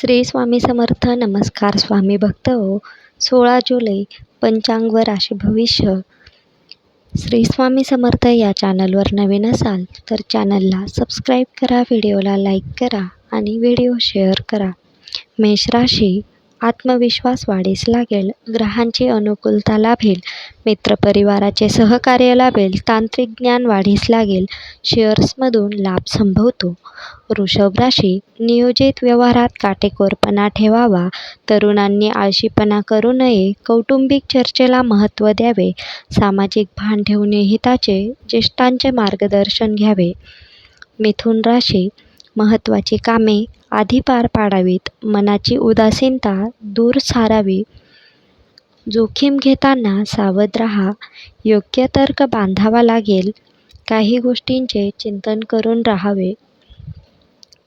श्री स्वामी समर्थ. नमस्कार स्वामी भक्त हो सोळा जुलै पंचांग व राशी भविष्य. श्री स्वामी समर्थ या चॅनलवर नवीन असाल तर चॅनलला सबस्क्राईब करा व्हिडिओला लाईक करा आणि व्हिडिओ शेअर करा. मेष राशी आत्मविश्वास वाढीस लागेल ग्रहांची अनुकूलता लाभेल मित्रपरिवाराचे सहकार्य लाभेल तांत्रिक ज्ञान वाढीस लागेल शेअर्समधून लाभ संभवतो. वृषभ राशी नियोजित व्यवहारात काटेकोरपणा ठेवावा तरुणांनी आळशीपणा करू नये कौटुंबिक चर्चेला महत्त्व द्यावे सामाजिक भान ठेवणे हिताचे ज्येष्ठांचे मार्गदर्शन घ्यावे. मिथुन राशी महत्त्वाची कामे आधी पार पाडावीत. मनाची उदासीनता दूर सारावी. जोखीम घेताना सावध राहा. योग्य तर्क बांधावा लागेल. काही गोष्टींचे चिंतन करून राहावे.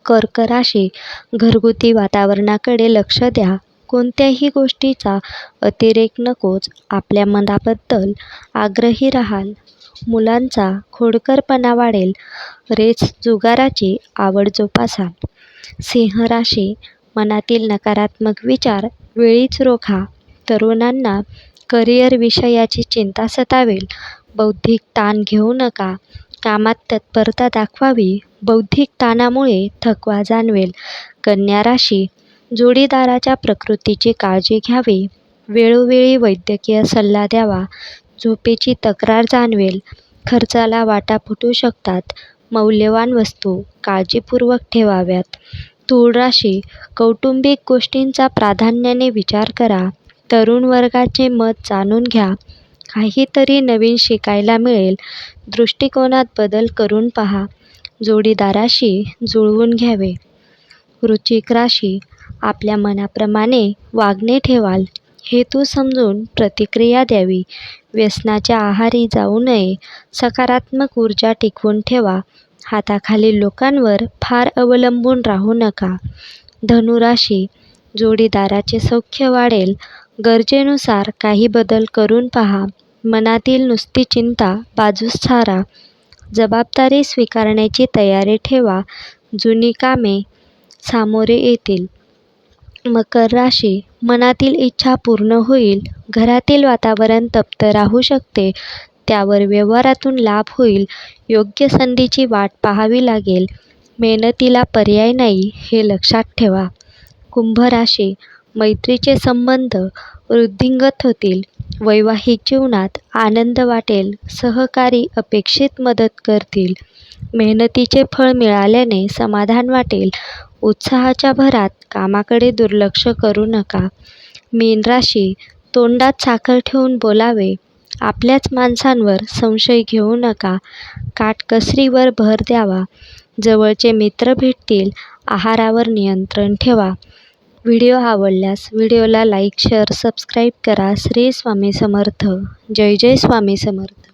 कर्क राशी घरगुती वातावरणाकडे लक्ष द्या. कोणत्याही गोष्टीचा अतिरेक नकोच. आपल्या मनाबद्दल आग्रही राहाल. मुलांचा खोडकरपणा वाढेल. रेस जुगाराची आवड जोपासाल सिंह राशी मनातील नकारात्मक विचार वेळीच रोखा. तरुणांना करिअर विषयाची चिंता सतावेल. बौद्धिक ताण घेऊ नका. कामात तत्परता दाखवावी. बौद्धिक ताणामुळे थकवा जाणवेल. कन्या राशी जोडीदाराच्या प्रकृतीची काळजी घ्यावी. वेळोवेळी वैद्यकीय सल्ला द्यावा. झोपेची तक्रार जाणवेल. खर्चाला वाटा फुटू शकतात. मौल्यवान वस्तू काळजीपूर्वक ठेवाव्यात. तूळ राशी कौटुंबिक गोष्टींचा प्राधान्याने विचार करा. तरुण वर्गाचे मत जाणून घ्या. काहीतरी नवीन शिकायला मिळेल. दृष्टिकोनात बदल करून पहा. जोडीदाराशी जुळवून घ्यावे. वृश्चिक राशी आपल्या मनाप्रमाणे वागणे ठेवाल. हेतू समजून प्रतिक्रिया द्यावी. व्यसनाच्या आहारी जाऊ नये. सकारात्मक ऊर्जा टिकवून ठेवा. हाताखालील लोकांवर फार अवलंबून राहू नका. धनुराशी जोडीदाराचे सौख्य वाढेल. गरजेनुसार काही बदल करून पहा. मनातील नुसती चिंता बाजूस सारा जबाबदारी स्वीकारण्याची तयारी ठेवा. जुनी कामे सामोरे येतील. मकर राशी मनातील इच्छा पूर्ण होईल. घरातील वातावरण तप्त राहू शकते. त्यावर व्यवहारातून लाभ होईल योग्य संधीची वाट पाहावी लागेल. मेहनतीला पर्याय नाही हे लक्षात ठेवा. कुंभ राशी मैत्रीचे संबंध वृद्धिंगत होतील. वैवाहिक जीवनात आनंद वाटेल सहकारी अपेक्षित मदत करतील. मेहनतीचे फळ मिळाल्याने समाधान वाटेल. उत्साहाच्या भरात कामाकडे दुर्लक्ष करू नका. मीन राशी तोंडात साखर ठेवून बोलावे. आपल्याच माणसांवर संशय घेऊ नका. काटकसरीवर भर द्यावा. जवळचे मित्र भेटतील. आहारावर नियंत्रण ठेवा. व्हिडिओ आवडल्यास व्हिडिओला लाईक शेअर सबस्क्राईब करा. श्री स्वामी समर्थ. जय जय स्वामी समर्थ.